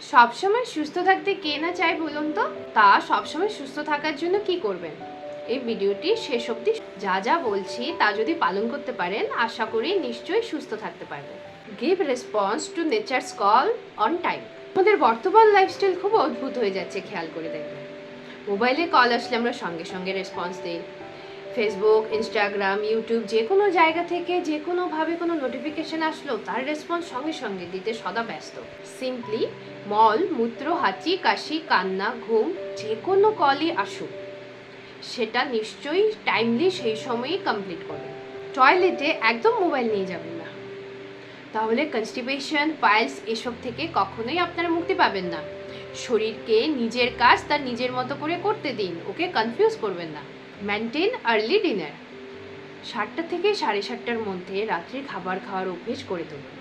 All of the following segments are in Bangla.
সবসময় সুস্থ থাকতে কে না চায় বলুন তো? তা সবসময় সুস্থ থাকার জন্য কি করবেন? এই ভিডিওটি শেষ অবধি যা যা বলছি তা যদি পালন করতে পারেন, আশা করি নিশ্চয়ই সুস্থ থাকতে পারবেন। Give response to nature's call on time আমাদের বর্তমান লাইফস্টাইল খুব অদ্ভুত হয়ে যাচ্ছে, খেয়াল করে দেখবেন। মোবাইলে কল আসলে আমরা সঙ্গে সঙ্গে রেসপন্স দিই। ফেসবুক ইনস্টাগ্রাম ইউটিউব যে কোনো জায়গা থেকে যে কোনোভাবে কোনো নোটিফিকেশন আসলো, তার রেসপন্স সঙ্গে সঙ্গে দিতে সদা ব্যস্ত। সিম্পলি মল মূত্র, হাঁচি, কাশি, কান্না, ঘুম, যে কোনো কলই আসুক। সেটা নিশ্চয়ই টাইমলি সেই সময়েই কমপ্লিট করবেন টয়লেটে একদম মোবাইল নিয়ে যাবেন না। তাহলে কনস্টিপেশন পাইলস এসব থেকে কখনোই আপনারা মুক্তি পাবেন না। শরীরকে নিজের কাজ তার নিজের মতো করে করতে দিন, ওকে কনফিউজ করবেন না। মেনটেন আর্লি ডিনার সাতটা থেকে সাড়ে সাতটার মধ্যে রাত্রির খাবার খাওয়ার অভ্যেস করে তুলুন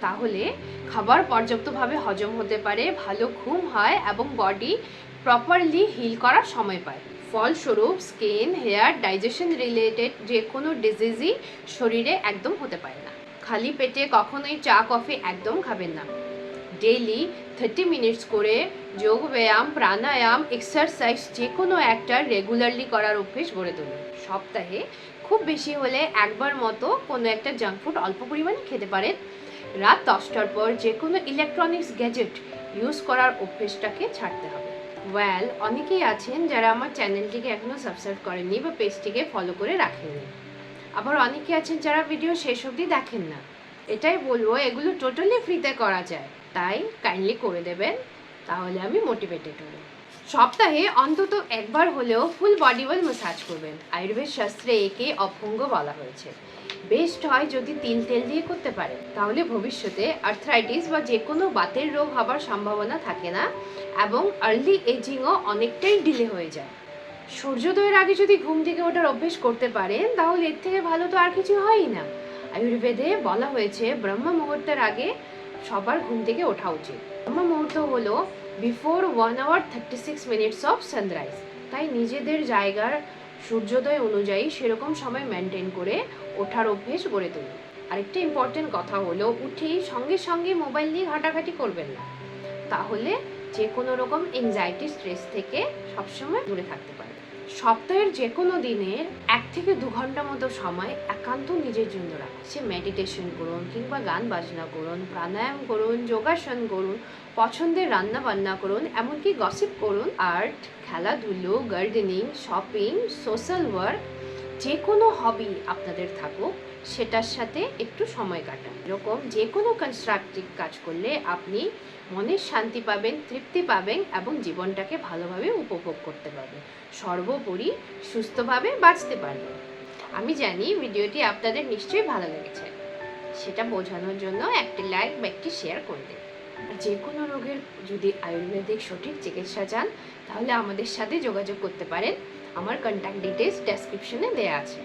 তাহলে খাবার পর্যাপ্তভাবে হজম হতে পারে, ভালো ঘুম হয় এবং বডি প্রপারলি হিল করার সময় পায়। ফলস্বরূপ স্কিন হেয়ার ডাইজেশন রিলেটেড যে কোনো ডিজিজই শরীরে একদম হতে পারে না। খালি পেটে কখনোই চা কফি একদম খাবেন না। ডেইলি থার্টি মিনিটস করে যোগ ব্যায়াম, প্রাণায়াম এক্সারসাইজ যে কোনো একটা রেগুলারলি করার অভ্যেস গড়ে তুলুন সপ্তাহে খুব বেশি হলে একবার মতো কোনো একটা জাঙ্ক ফুড অল্প পরিমাণে খেতে পারেন। রাত দশটার পর যে কোনো ইলেকট্রনিক্স গ্যাজেট ইউজ করার অভ্যেসটাকে ছাড়তে হবে। ওয়েল অনেকেই আছেন যারা আমার চ্যানেলটিকে এখনও সাবস্ক্রাইব করেননি বা পেজটিকে ফলো করে রাখেননি। আবার অনেকে আছেন যারা ভিডিও শেষ অবধি দেখেন না। এটাই বলব, এগুলো টোটালি ফ্রিতে করা যায়। তাই কাইন্ডলি করে দেবেন, তাহলে আমি মোটিভেটেড হব। সপ্তাহে অন্তত একবার হলেও ফুল বডি ওয়েল ম্যাসাজ করবেন। আয়ুর্বেদ শাস্ত্রে একে অভঙ্গ বলা হয়েছে। বেস্ট হয় যদি তিল তেল দিয়ে করতে পারে তাহলে ভবিষ্যতে আর্থ্রাইটিস বা যে কোনো বাতের রোগ হবার সম্ভাবনা থাকে না এবং আর্লি এজিংও অনেকটাই ডিলে হয়ে যায়। সূর্যোদয়ের আগে যদি ঘুম থেকে ওঠার অভ্যেস করতে পারেন, তাহলে এর থেকে ভালো তো আর কিছু হয়ই না। আয়ুর্বেদে বলা হয়েছে ব্রহ্ম মুহূর্তের আগে সবার ঘুম থেকে ওঠা উচিত। ব্রহ্ম মুহূর্ত হলো before one hour thirty six minutes of sunrise তাই নিজেদের জায়গার সূর্যোদয় অনুযায়ী সেরকম সময় মেনটেন করে ওঠার অভ্যেস গড়ে তুলুন। আরেকটা ইম্পর্টেন্ট কথা হলো, উঠেই সঙ্গে সঙ্গে মোবাইল নিয়ে ঘাটাঘাটি করবেন না। তাহলে যে কোনো রকম এংজাইটি স্ট্রেস থেকে সবসময় দূরে থাকতে পারবে সপ্তাহের যে কোনো দিনের এক থেকে দু ঘণ্টা মতো সময় একান্ত নিজের জন্য রাখুন। সে মেডিটেশন করুন কিংবা গান বাজনা করুন, প্রাণায়াম করুন, যোগাসন করুন, পছন্দের রান্না বান্না করুন, এমনকি গসিপ করুন আর্ট খেলাধুলো গার্ডেনিং শপিং সোশ্যাল ওয়ার্ক যে কোনো হবি আপনাদের থাকুক, সেটার সাথে একটু সময় কাটান। এরকম যে কোনো কনস্ট্রাকটিভ কাজ করলে আপনি মনের শান্তি পাবেন, তৃপ্তি পাবেন এবং জীবনটাকে ভালোভাবে উপভোগ করতে পারবেন। সর্বোপরি সুস্থভাবে বাঁচতে পারবেন। আমি জানি ভিডিওটি আপনাদের নিশ্চয়ই ভালো লেগেছে। সেটা বোঝানোর জন্য একটি লাইক বা একটি শেয়ার করে আর যে কোনো রোগের যদি আয়ুর্বেদিক সঠিক চিকিৎসা চান, তাহলে আমাদের সাথে যোগাযোগ করতে পারেন। আমার কন্ট্যাক্ট ডিটেলস ডেসক্রিপশনে দেওয়া আছে।